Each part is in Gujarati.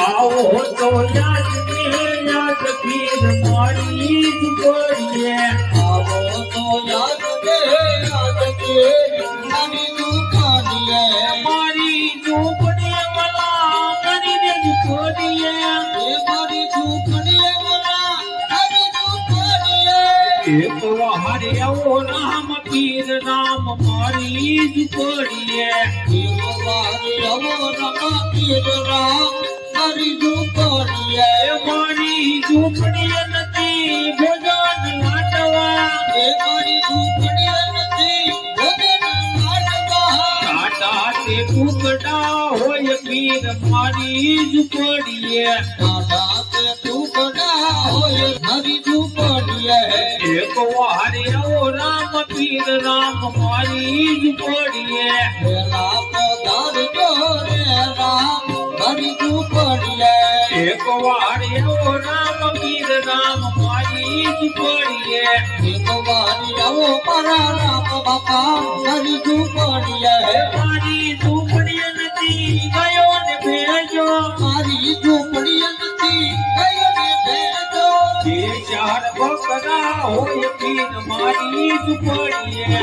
આવો તો યાદ યાદ પીર મારી જ બોલીએ મારી ઝૂંપડી વાલા કરીને જ બોલીએ એક હારે આવો રામ પીર રામ મારી જ બોલીએ એ મારી ઝૂંપડી નથી, ભોજન વાટવા કાટા તે ટુકડા હોય, પીર મારી જ પડીએ. વારે આવો રામ પીર રામ મારી જ બોલીએ એક વારે આવો રામ પીર રામ મારી જ બોલીએ મારી ઝૂંપડી નથી ગયો ને ભેજો મારી ઝૂંપડી બકરા હોય પીર મારી જ બોલીએ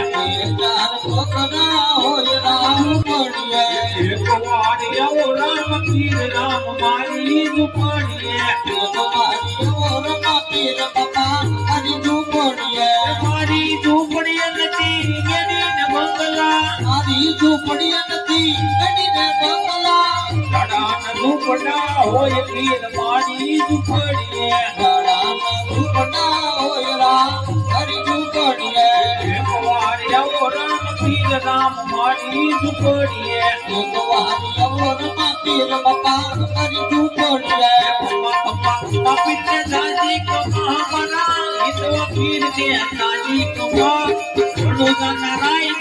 ચાર પકડા હોય રામ પડીએ. એક વારે આવો રામ પીર રામ મારી જ બોલીએ મારી ઓરમાં પીર બાપા મારી ઝૂંપડી નથી મેરી ને બંગલા. મારી ઝૂંપડી નથી બંગલા. હોય પીર મારી જ રામ મારી ઝૂંપડીએ આવો રામ પીર બાપા મારી ઝૂંપડીએ પપ્પા દાદી કો મહાપરા ઈતવા પીર કે દાદી કો વડોદરા નારાય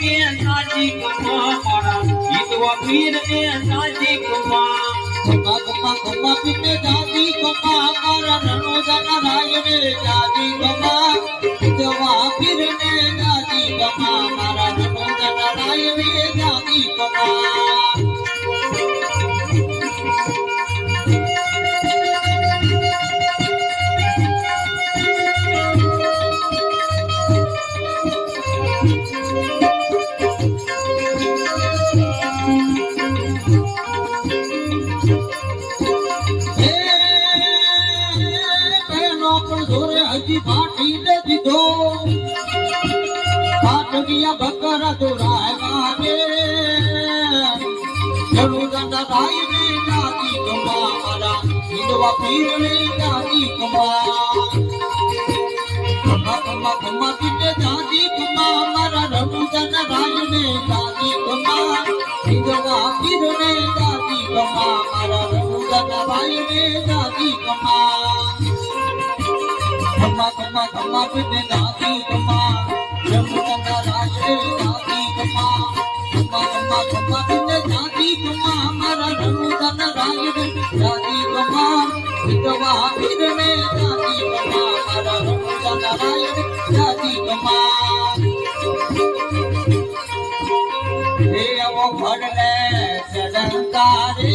મા કમા કમા કમા પીતે દાદી કમા મારા નનો જાના રાય રે દાદી કમા જવા પીરને દાદી કમા મારા નનો જાના રાય રે દાદી કમા હજી ભાટી દે દીધો. પાટડિયા બકરા દોરાય માગે જણુ દાદા રાય રે. દાદી કમા મારા હિંદવા પીર ને દાદી કમા કમા કમા કમા પીતે દાદી કમા મારા રણુ દાદા રાય રે દાદી કમા હિંદવા પીર ને દાદી કમા મારા રણુ દાદા રાય રે દાદી કમા કમા કમા કમા પીતે દાદી કમા રણુ દાદા દાદી કમા કમા કમા કમા પીતે દાદી કમા મારા રણુ દાદા દાદી કમા હિંદવા પીર દાદી કમા મારા રણુ દાદા દાદી કમા હે અવો ભડલે ચડંતા રે